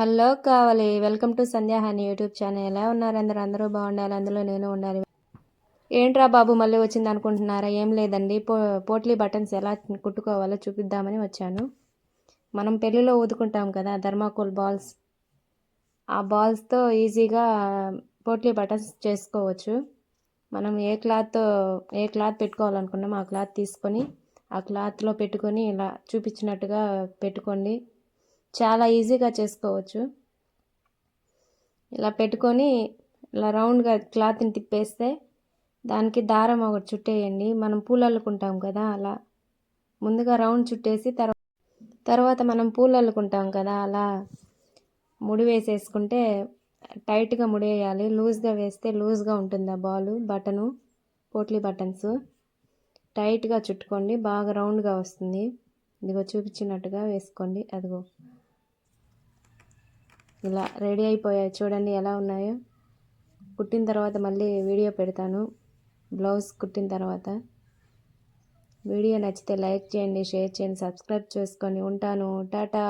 Hello కావాలి. Welcome to Sandhyahani YouTube channel. ఎలా ఉన్నారు అందరూ? అందరూ బాగుండాలి అందులో నేను ఉండాలి ఏంట్రా బాబు మళ్ళీ వచ్చింది అనుకుంటున్నారా ఏం లేదండి. పో పోట్లీ బటన్స్ ఎలా కుట్టుకోవాలో చూపిద్దామని వచ్చాను. మనం పెళ్ళిలో ఊదుకుంటాం కదా ధర్మాకోల్ బాల్స్. ఆ బాల్స్తో ఈజీగా పోట్లీ బటన్స్ చేసుకోవచ్చు. మనం ఏ క్లాత్ ఏ క్లాత్ పెట్టుకోవాలనుకున్నామో ఆ క్లాత్ తీసుకొని ఆ క్లాత్లో పెట్టుకొని ఇలా చూపించినట్టుగా పెట్టుకోండి. చాలా ఈజీగా చేసుకోవచ్చు. ఇలా పెట్టుకొని ఇలా రౌండ్గా క్లాత్ని తిప్పేస్తే దానికి దారం ఒకటి చుట్టేయండి. మనం పూలు అల్లుకుంటాం కదా అలా. ముందుగా రౌండ్ చుట్టేసి తర్వాత తర్వాత మనం పూలు అల్లుకుంటాం కదా అలా. ముడి వేసేసుకుంటే టైట్గా ముడేయాలి. లూజ్గా వేస్తే లూజ్గా ఉంటుంది ఆ బాలు బటను పోట్లీ బటన్స్. టైట్గా చుట్టుకోండి. బాగా రౌండ్గా వస్తుంది. ఇదిగో చూపించినట్టుగా వేసుకోండి. అదిగో. ఇలా రెడీ అయిపోయాయి. చూడండి ఎలా ఉన్నాయో. కుట్టిన తర్వాత మళ్ళీ వీడియో పెడతాను. బ్లౌజ్ కుట్టిన తర్వాత. వీడియో నచ్చితే లైక్ చేయండి షేర్ చేయండి సబ్స్క్రైబ్ చేసుకొని ఉంటాను. టాటా!